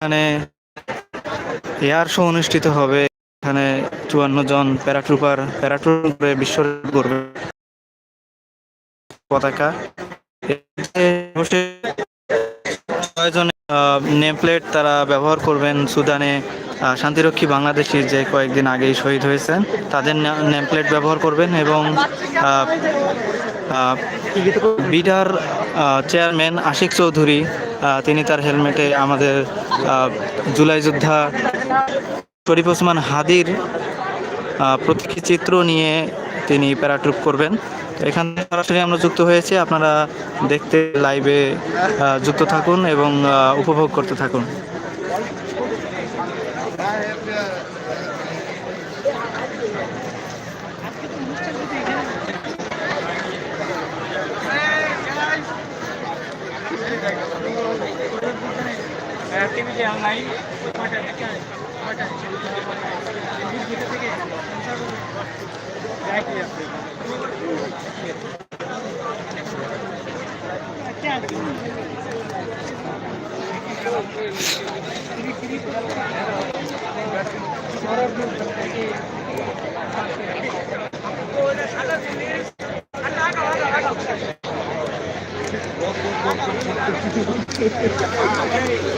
এখানে air show অনুষ্ঠিত হবে। এখানে চুয়ান্ন জন প্যারাট্রুপার প্যারাট্রুপে বিশ্ব করবে পতাকা। ছয়জন নেম প্লেট তারা ব্যবহার করবেন সুদানে। শান্তিরক্ষী বাংলাদেশি যে কয়েকদিন আগেই শহীদ হয়েছেন, তাদের নেম প্লেট ব্যবহার করবেন এবং বিডার চেয়ারম্যান আশিক চৌধুরী তিনি তার হেলমেটে আমাদের জুলাই যোদ্ধা শরীফ ওসমান হাদির প্রতীকী চিত্র নিয়ে তিনি প্যারাট্রুপ করবেন। এখান সরাসরি আমরা যুক্ত হয়েছি। আপনারা দেখতে লাইভে যুক্ত থাকুন এবং উপভোগ করতে থাকুন। টিভিতে অনলাইন কয়টা থেকে কয়টা থেকে একই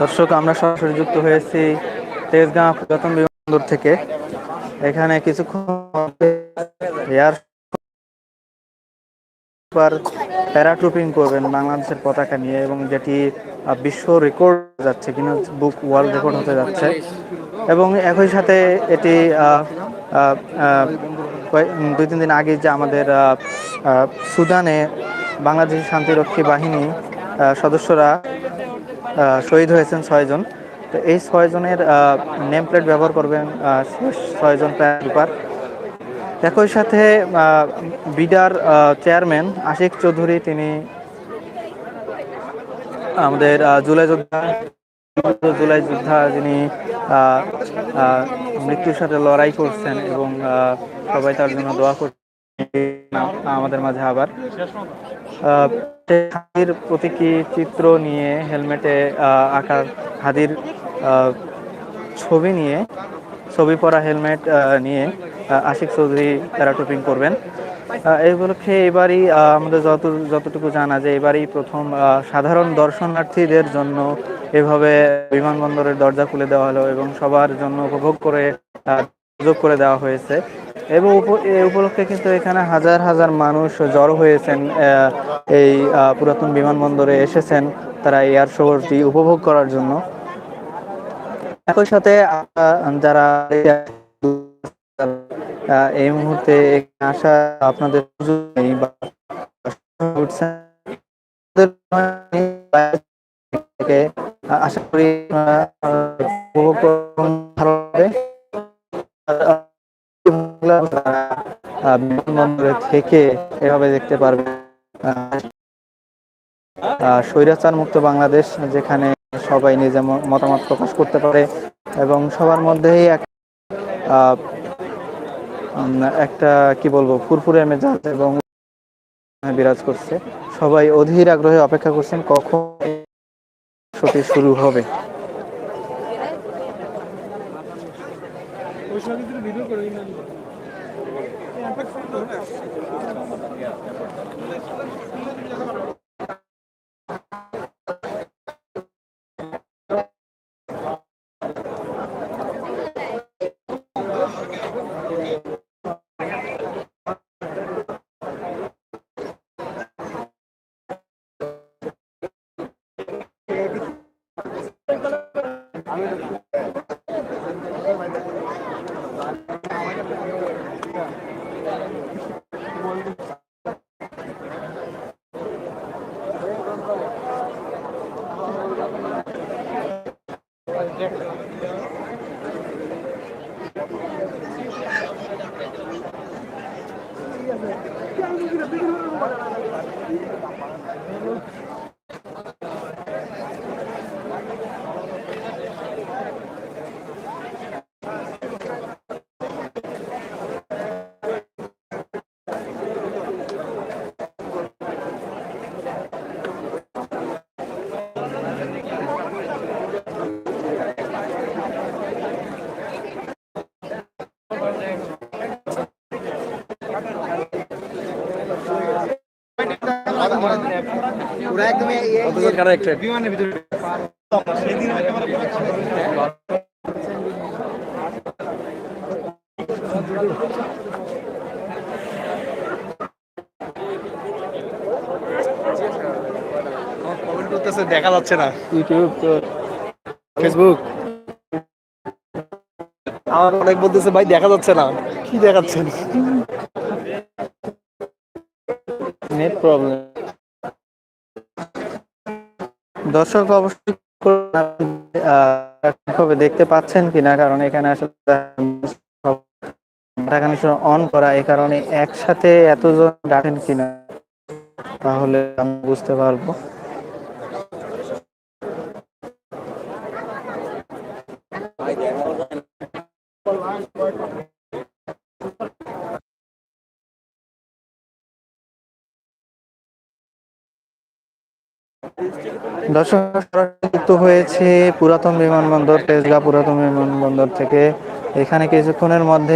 দর্শক, আমরা সরাসরি যুক্ত হয়েছি তেজগাঁ পুরাতন বিমানবন্দর থেকে। এখানে কিছুক্ষণ এয়ার প্যারাট্রুপিং করবেন বাংলাদেশের পতাকা নিয়ে এবং যেটি বিশ্ব রেকর্ড যাচ্ছে কিনা বুক ওয়ার্ল্ড রেকর্ড হতে যাচ্ছে। এবং একই সাথে এটি দুই তিন দিন আগে যে আমাদের সুদানে বাংলাদেশ শান্তিরক্ষী বাহিনী সদস্যরা শহীদ হয়েছেন ছয়জন। তো এই ছয়জনের নেম প্লেট ব্যবহার করবেন ছয়জন প্যারাট্রুপার একই সাথে বিডার চেয়ারম্যান আশিক চৌধুরী, তিনি আমাদের জুলাই যোদ্ধা জুলাই যোদ্ধা যিনি মৃত্যুর সাথে লড়াই করছেন এবং সবাই তার জন্য দোয়া করছেন। আমাদের মাঝে আবার। হাদির প্রতীকী চিত্র নিয়ে হেলমেটে আঁকার হাদির ছবি নিয়ে ছবি পরা হেলমেট নিয়ে আশিক চৌধুরী প্যারাটুপিং করবেন। আহ, এই উপলক্ষে এবারই আমাদের যত যতটুকু জানা যে এবারই প্রথম সাধারণ দর্শনার্থীদের জন্য এভাবে বিমানবন্দরের দরজা খুলে দেওয়া হলো এবং সবার জন্য উপভোগ করে সুযোগ করে দেওয়া হয়েছে। এবং উপ- উপলক্ষে কিন্তু এখানে হাজার হাজার মানুষ জড়ো হয়েছেন এই পুরাতন বিমানবন্দরে এসেছেন তারা এয়ার শোটি উপভোগ করার জন্য। একই সাথে যারা এই মুহূর্তে আসা আপনাদের আশা করি ভালো হবে বিমানবন্দরে থেকে এভাবে দেখতে পারবে। স্বৈরাচার মুক্ত বাংলাদেশ, যেখানে সবাই নিজে ম- মতামত প্রকাশ করতে পারে এবং সবার মধ্যেই এক একটা, কি বলব, ফুরফুরে মেজাজ এবং বিরাজ করছে। সবাই অধীর আগ্রহে অপেক্ষা করছেন কখন শোটি শুরু হবে। Video un peu de there. দেখা যাচ্ছে না ইউটিউব তো ফেসবুক আমার অনেক বলতেছে, ভাই, দেখা যাচ্ছে না। কি দেখাচ্ছেন? নেট প্রবলেম দর্শক অবশ্যই ঠিকভাবে দেখতে পাচ্ছেন কিনা, কারণ এখানে আসলে কানেকশন অন করা এই কারণে একসাথে এতজন ডাকেন কিনা, তাহলে আমি বুঝতে পারব। দর্শক যুক্ত হয়েছে পুরাতন বিমানবন্দর তেজগাঁ পুরাতন বিমানবন্দর থেকে। এখানে কিছুক্ষণের মধ্যে